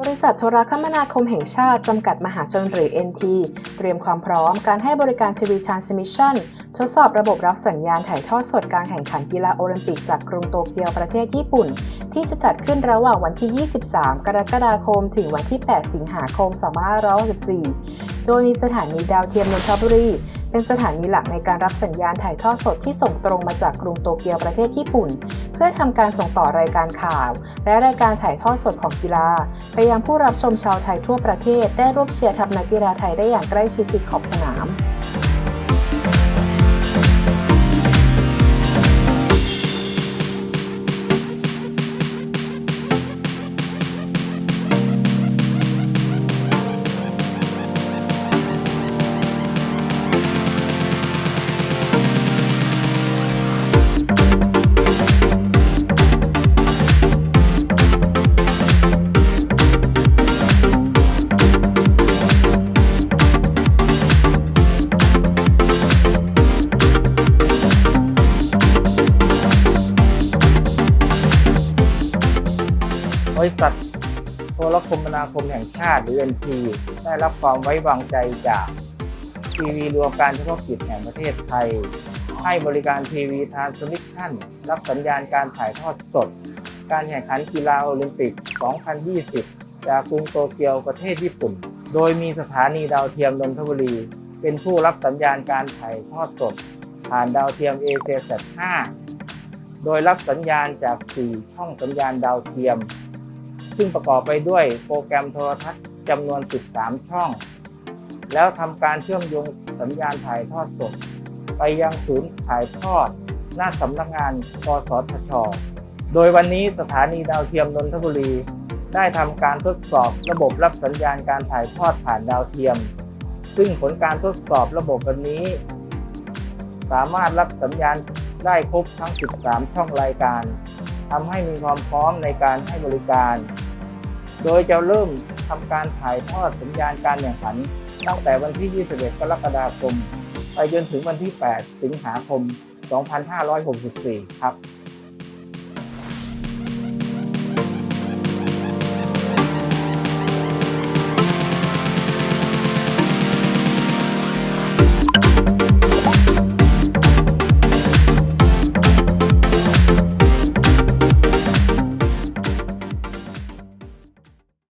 บริษัทโทรคมนาคมแห่งชาติ จำกัดมหาชนหรือ NT เตรียมความพร้อมการให้บริการทีวี Transmission ทดสอบระบบรับสัญญาณถ่ายทอดสดการแข่งขันกีฬาโอลิมปิกจากกรุงโตเกียวประเทศญี่ปุ่น ที่จะจัดขึ้นระหว่างวันที่ 23 กรกฎาคม ถึงวันที่ 8 สิงหาคม 2564 โดยมีสถานีดาวเทียมนนทบุรี เป็นสถานีหลักในการรับสัญญาณถ่ายทอดสดที่ส่งตรงมาจากกรุงโตเกียวประเทศญี่ปุ่น เพื่อทำการส่งต่อรายการข่าว และรายการถ่ายทอดสดของกีฬาไปยังผู้รับชมชาวไทยทั่วประเทศได้ร่วมเชียร์ทัพนักกีฬาไทยได้อย่างใกล้ชิดติดขอบสนาม บริษัทโทรคมนาคมแห่งชาติหรือ NT ได้รับความไว้วางใจจากทีวีรวมการเฉพาะกิจแห่งประเทศไทย ให้บริการทีวีทานสมิชชั่น รับสัญญาณการถ่ายทอดสด การแข่งขันกีฬาโอลิมปิก 2020 จากกรุงโตเกียวประเทศญี่ปุ่น โดยมีสถานีดาวเทียมนนทบุรี เป็นผู้รับสัญญาณการถ่ายทอดสด ผ่านดาวเทียม a c s 5โดยรับสัญญาณจาก 4 ช่องสัญญาณดาวเทียม ซึ่งประกอบไปด้วยโปรแกรมโทรทัศน์จำนวน 13 ช่อง แล้วทำการเชื่อมโยงสัญญาณถ่ายทอดสด ไปยังศูนย์ถ่ายทอด หน้าสำนักงานกสทช โดยวันนี้สถานีดาวเทียมนนทบุรี ได้ทำการทดสอบระบบรับสัญญาณการถ่ายทอดผ่านดาวเทียม ซึ่งผลการทดสอบระบบวันนี้ สามารถรับสัญญาณได้ครบทั้ง 13 ช่องรายการทำให้มีความพร้อมในการให้บริการ โดยจะเริ่มทำการถ่ายทอดสัญญาณการแข่งขัน ตั้งแต่วันที่ 21 กรกฎาคม ไปจนถึงวันที่ 8 สิงหาคม 2564 ครับ